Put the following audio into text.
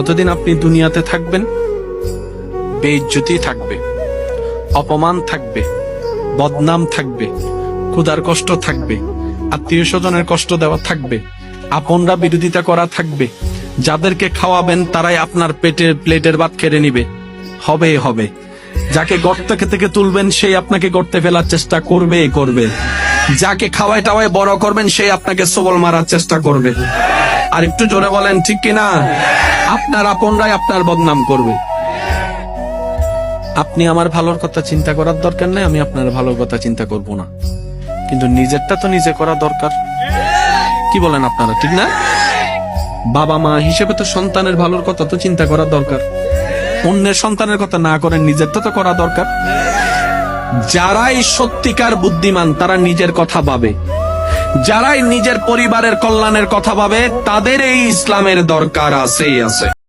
যতদিন আপনি দুনিয়াতে থাকবেন, বেইজ্জতি থাকবে, অপমান থাকবে, বদনাম থাকবে, ক্ষুধার কষ্ট থাকবে, আত্মীয় স্বজনের কষ্ট দেওয়া থাকবে, আপনরা বিরোধিতা করা থাকবে, যাদেরকে খাওয়াবেন তারাই আপনার পেটের প্লেটের ভাত কেড়ে নিবে। হবে হবে। যাকে গর্ত থেকে তুলবেন, সেই আপনাকে গর্তে ফেলার চেষ্টা করবে করবে। যাকে খাওয়ায় টাওয়ায় বড় করবেন, সেই আপনাকে সবল মারার চেষ্টা করবে। আর একটু জোরে বলেন, ঠিক কিনা? আপনার আপনরাই আপনার বদনাম করবে। আপনি আমার ভালোর কথা চিন্তা করার দরকার নেই, আমি আপনার ভালোর কথা চিন্তা করব না। কিন্তু নিজেরটা তো নিজে করা দরকার। কি বলেন আপনারা, ঠিক না? বাবা মা হিসেবে তো সন্তানের ভালোর কথা তো চিন্তা করা দরকার। অন্যের সন্তানের কথা না করেন নিজেরটা তো করা দরকার। যারাই সত্যিকার বুদ্ধিমান, তারা নিজের কথা ভাবে। যারাই নিজের পরিবারের কল্যাণের কথা ভাবে তাদের এই ইসলামের দরকার আছেই আছে।